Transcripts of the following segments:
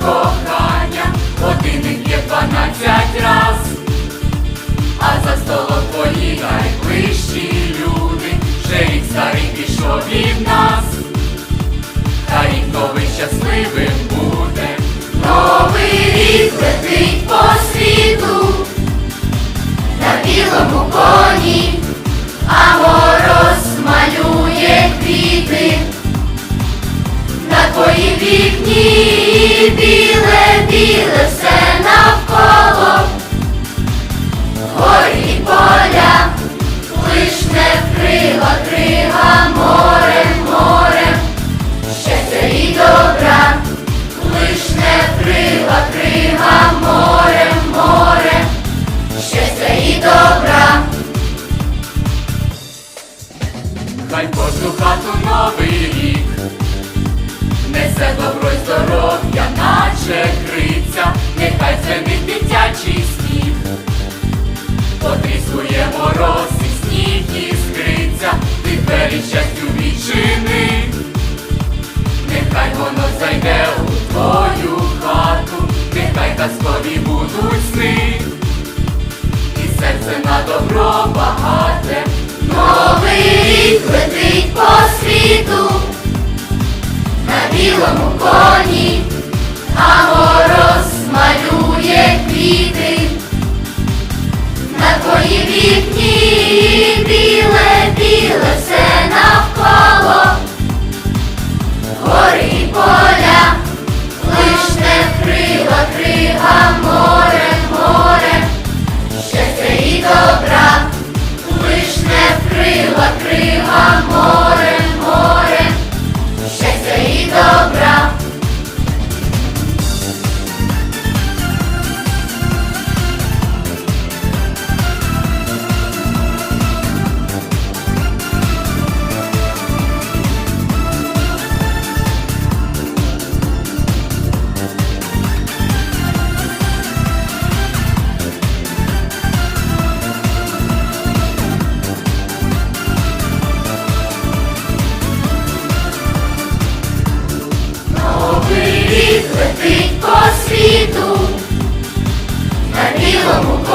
кохання, годинник є дванадцять раз, а за столом поїдай вище. Не вкрила крига морем, морем, щастя і добра, лиш не вкрила крига морем, морем, щастя і добра. Хай кожну хату новий рік. Несе добро й здоров'я, наче криця, двері щастю відчини, нехай воно зайде у твою хату, нехай казкові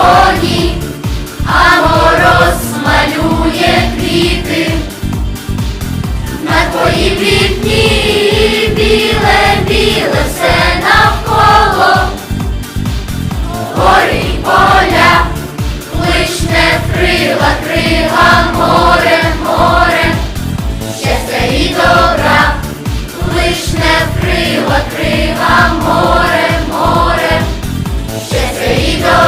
вогні, а мороз малює квіти. На твої плітні біле, біле все навколо, гори поля, кличне крила, крила, море, море, ще і добра, кличне крила, крила, море, море, щастя і добра.